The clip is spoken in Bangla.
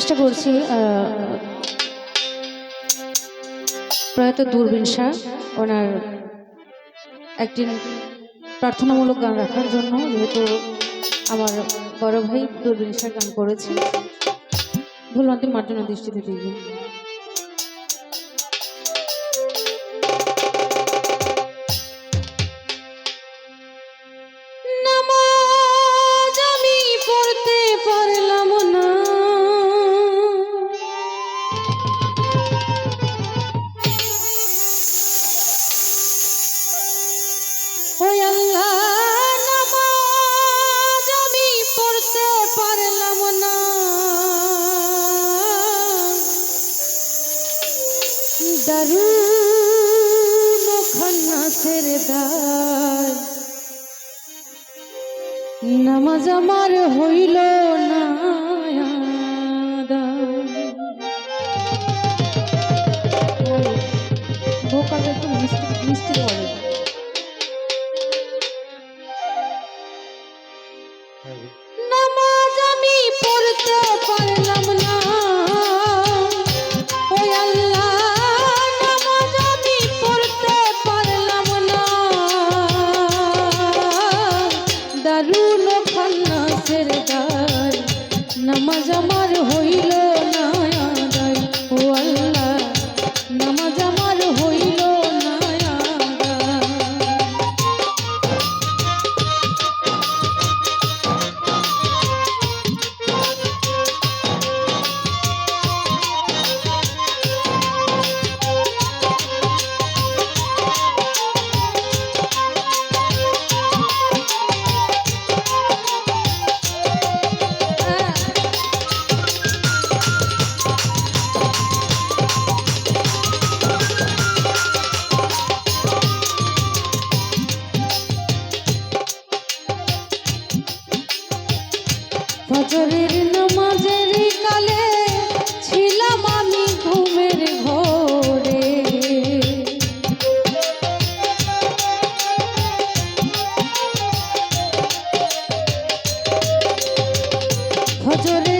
চেষ্টা করছি প্রয়াত দূরবীন শাহ ওনার একটি প্রার্থনামূলক গান রাখার জন্য, যেহেতু আমার বড় ভাই দূরবীন শাহ গান করেছে ভুল মার্জনা দৃষ্টিতে দিয়ে গাছের ডাল নামাজ আমার হইল না। করে